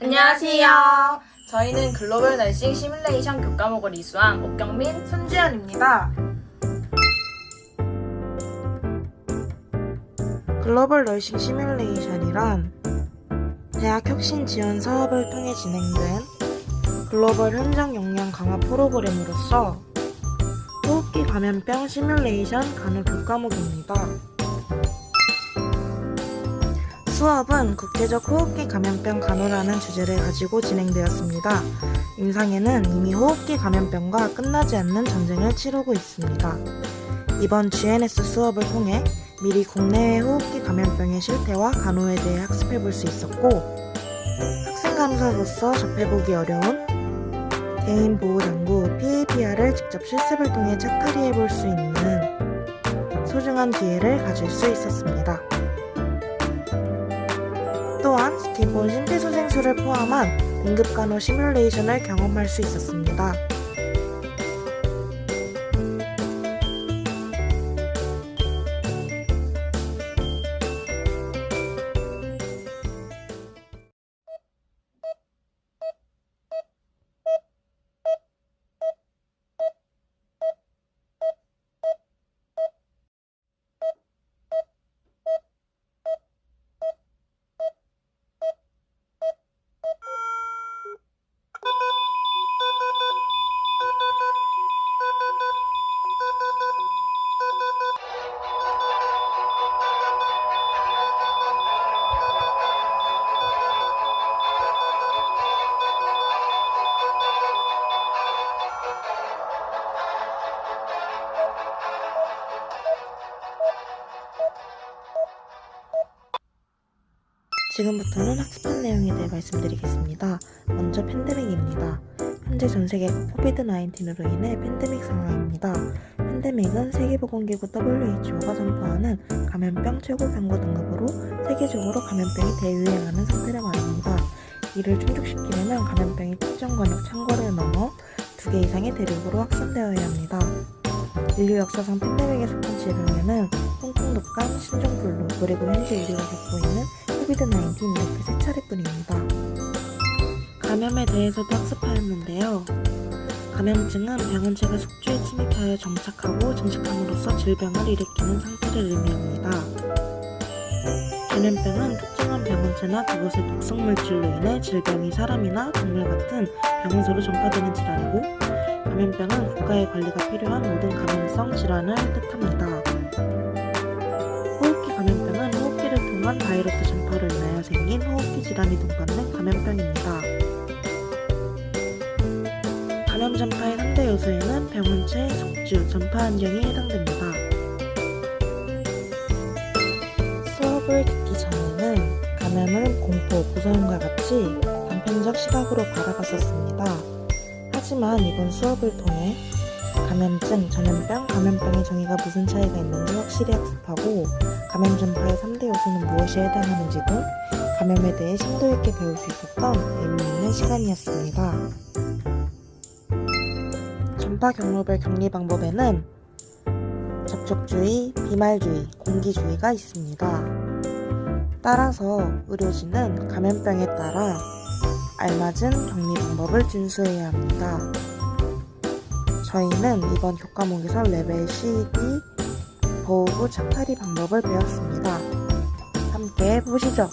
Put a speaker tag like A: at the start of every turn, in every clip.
A: 안녕하세요. 저희는 글로벌 날싱 시뮬레이션 교과목을 이수한 옥경민,
B: 손지연입니다. 글로벌 널싱 시뮬레이션이란 대학 혁신 지원 사업을 통해 진행된 글로벌 현장 역량 강화 프로그램으로서 호흡기 감염병 시뮬레이션 간호 교과목입니다. 수업은 국제적 호흡기 감염병 간호라는 주제를 가지고 진행되었습니다. 임상에는 이미 호흡기 감염병과 끝나지 않는 전쟁을 치르고 있습니다. 이번 GNS 수업을 통해 미리 국내외 호흡기 감염병의 실태와 간호에 대해 학습해 볼 수 있었고, 학생 간호사로서 접해보기 어려운 개인 보호 장구 PAPR을 직접 실습을 통해 착탈해 볼 수 있는 소중한 기회를 가질 수 있었습니다. 스팀본 심폐소생술을 포함한 응급간호 시뮬레이션을 경험할 수 있었습니다. 지금부터는 학습한 내용에 대해 말씀드리겠습니다. 먼저 팬데믹입니다. 현재 전 세계가 코비드-19으로 인해 팬데믹 상황입니다. 팬데믹은 세계보건기구 WHO가 선포하는 감염병 최고 경고 등급으로 세계적으로 감염병이 대유행하는 상태를 말합니다. 이를 충족시키려면 감염병이 특정 권역 창고를 넘어 두 개 이상의 대륙으로 확산되어야 합니다. 인류 역사상 팬데믹에 속한 질병에는 홍콩 독감, 신종플루, 그리고 현재 인류가 겪고 있는 코비드-19 이렇게 세 차례 뿐입니다. 감염에 대해서도 학습하였는데요. 감염증은 병원체가 숙주에 침입하여 정착하고 증식함으로써 질병을 일으키는 상태를 의미합니다. 전염병은 특정한 병원체나 그것의 독성 물질로 인해 질병이 사람이나 동물 같은 병원서로 전파되는 질환이고 감염병은 국가의 관리가 필요한 모든 감염성 질환을 뜻합니다. 호흡기 감염병은 호흡기를 통한 바이러스 생긴 질환이 동반된 감염병입니다. 감염 전파의 상대 요소에는 병원체, 숙주, 전파 환경이 해당됩니다. 수업을 듣기 전에는 감염을 공포, 무서움과 같이 단편적 시각으로 바라봤었습니다. 하지만 이번 수업을 통해 감염증, 전염병, 감염병의 정의가 무슨 차이가 있는지 확실히 학습하고 감염 전파의 3대 요소는 무엇이 해당하는지 등 감염에 대해 심도 있게 배울 수 있었던 의미 있는 시간이었습니다. 전파 경로별 격리 방법에는 접촉주의, 비말주의, 공기주의가 있습니다. 따라서 의료진은 감염병에 따라 알맞은 격리 방법을 준수해야 합니다. 저희는 이번 교과목에서 레벨 CD 보호구 착탈이 방법을 배웠습니다. 함께 보시죠.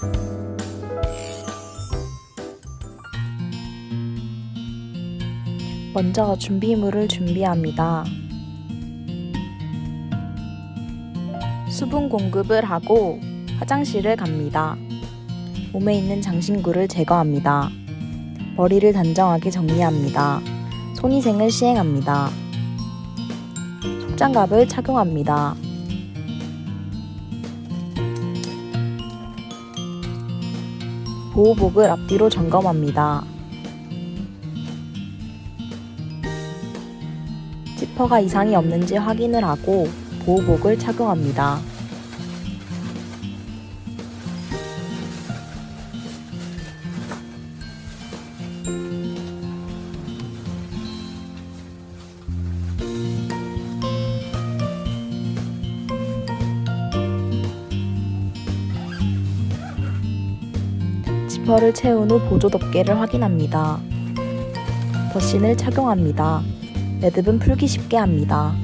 C: 먼저 준비물을 준비합니다. 수분 공급을 하고 화장실을 갑니다. 몸에 있는 장신구를 제거합니다. 머리를 단정하게 정리합니다. 손위생을 시행합니다. 속장갑을 착용합니다. 보호복을 앞뒤로 점검합니다. 지퍼가 이상이 없는지 확인을 하고 보호복을 착용합니다. 지퍼를 채운 후 보조 덮개를 확인합니다. 더신을 착용합니다. 매듭은 풀기 쉽게 합니다.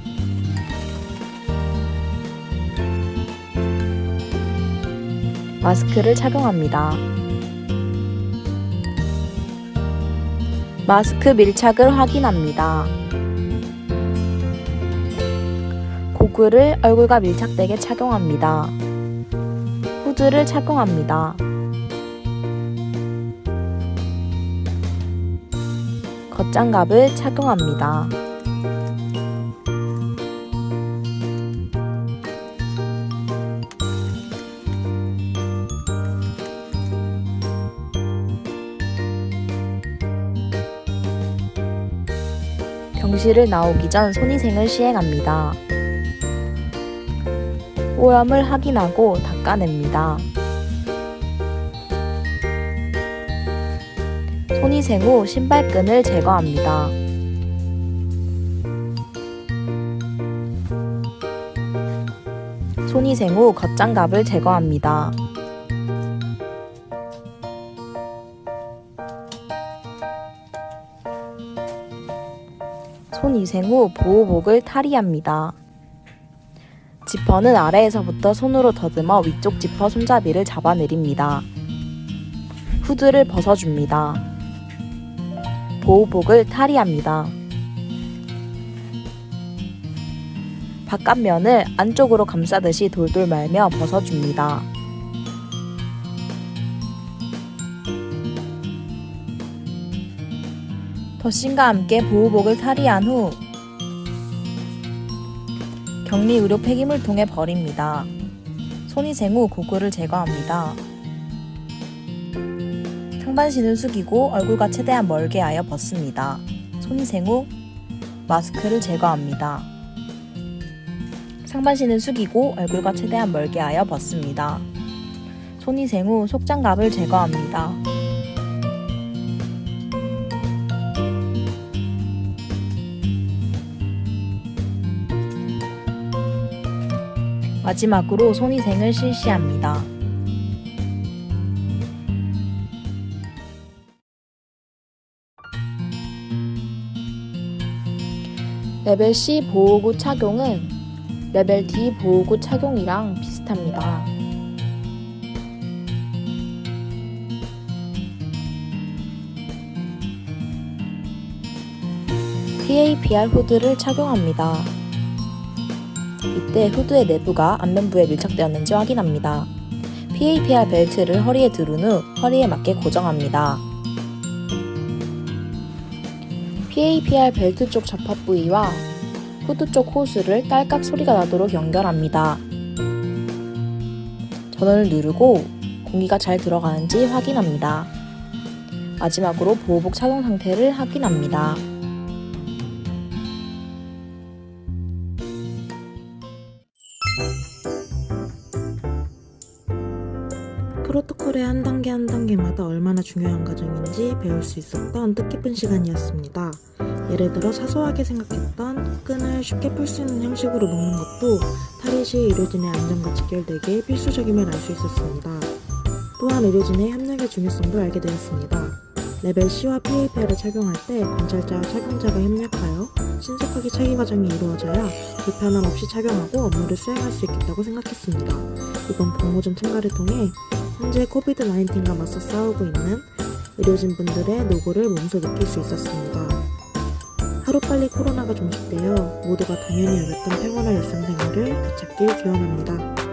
C: 마스크를 착용합니다. 마스크 밀착을 확인합니다. 고글을 얼굴과 밀착되게 착용합니다. 후드를 착용합니다. 겉장갑을 착용합니다. 경실을 나오기 전 손위생을 시행합니다. 오염을 확인하고 닦아냅니다. 손위생 후 신발끈을 제거합니다. 손위생 후 겉장갑을 제거합니다. 손위생 후 보호복을 탈의합니다. 지퍼는 아래에서부터 손으로 더듬어 위쪽 지퍼 손잡이를 잡아내립니다. 후드를 벗어줍니다. 보호복을 탈의합니다. 바깥면을 안쪽으로 감싸듯이 돌돌 말며 벗어줍니다. 더신과 함께 보호복을 탈의한 후 격리 의료 폐기물 통에 버립니다. 손위생 후 고글을 제거합니다. 상반신을 숙이고 얼굴과 최대한 멀게 하여 벗습니다. 손위생 후 마스크를 제거합니다. 상반신을 숙이고 얼굴과 최대한 멀게 하여 벗습니다. 손위생 후 속장갑을 제거합니다. 마지막으로 손위생을 실시합니다. 레벨 C 보호구 착용은 레벨 D 보호구 착용이랑 비슷합니다. PAPR 후드를 착용합니다. 이때 후드의 내부가 앞면부에 밀착되었는지 확인합니다. PAPR 벨트를 허리에 두른 후 허리에 맞게 고정합니다. PAPR 벨트 쪽 접합 부위와 후드 쪽 호스를 딸깍 소리가 나도록 연결합니다. 전원을 누르고 공기가 잘 들어가는지 확인합니다. 마지막으로 보호복 착용 상태를 확인합니다.
B: 프로토콜의 한 단계 한 단계마다 얼마나 중요한 과정인지 배울 수 있었던 뜻깊은 시간이었습니다. 예를 들어 사소하게 생각했던 끈을 쉽게 풀 수 있는 형식으로 묶는 것도 탈의 시 의료진의 안전과 직결되게 필수적임을 알 수 있었습니다. 또한 의료진의 협력의 중요성도 알게 되었습니다. 레벨 C와 PAPR을 착용할 때 관찰자와 착용자가 협력하여 신속하게 차기 과정이 이루어져야 불편함 없이 착용하고 업무를 수행할 수 있겠다고 생각했습니다. 이번 복무전 참가를 통해 현재 코비드-19과 맞서 싸우고 있는 의료진 분들의 노고를 몸소 느낄 수 있었습니다. 하루빨리 코로나가 종식되어 모두가 당연히 여겼던 평온한 일상생활을 되찾길 기원합니다.